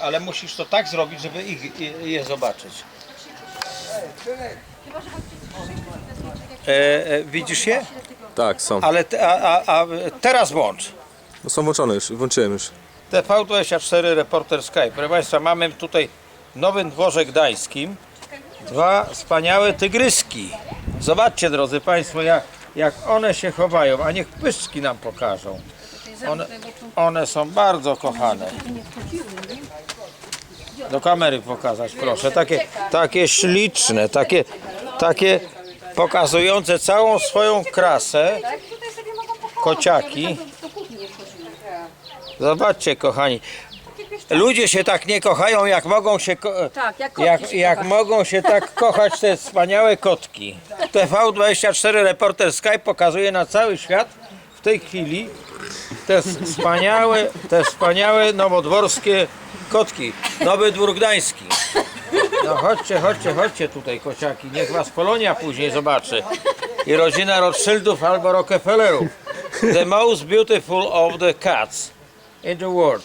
ale musisz to tak zrobić, żeby ich, je, zobaczyć. E, e, widzisz je? Tak, są. Ale te, a, a, a teraz włącz. No są włączone już, włączyłem już. TV24 Reporter Sky. Proszę Państwa, mamy tutaj w Nowym Dworze Gdańskim dwa wspaniałe tygryski. Zobaczcie, drodzy Państwo, jak, jak one się chowają, a niech pyszczki nam pokażą. One, one są bardzo kochane. Do kamery pokazać, proszę. Takie, takie śliczne, takie, takie pokazujące całą swoją krasę kociaki. Zobaczcie, kochani. Ludzie się tak nie kochają, jak mogą się. Ko- Tak, jak jak, jak mogą się tak kochać te wspaniałe kotki. TV24 Reporter Sky pokazuje na cały świat tej chwili te wspaniałe, te wspaniałe nowodworskie kotki. Nowy Dwór Gdański. No chodźcie, chodźcie, chodźcie tutaj kociaki. Niech was Polonia później zobaczy. I rodzina Rothschildów albo Rockefellerów. The most beautiful of the cats in the world.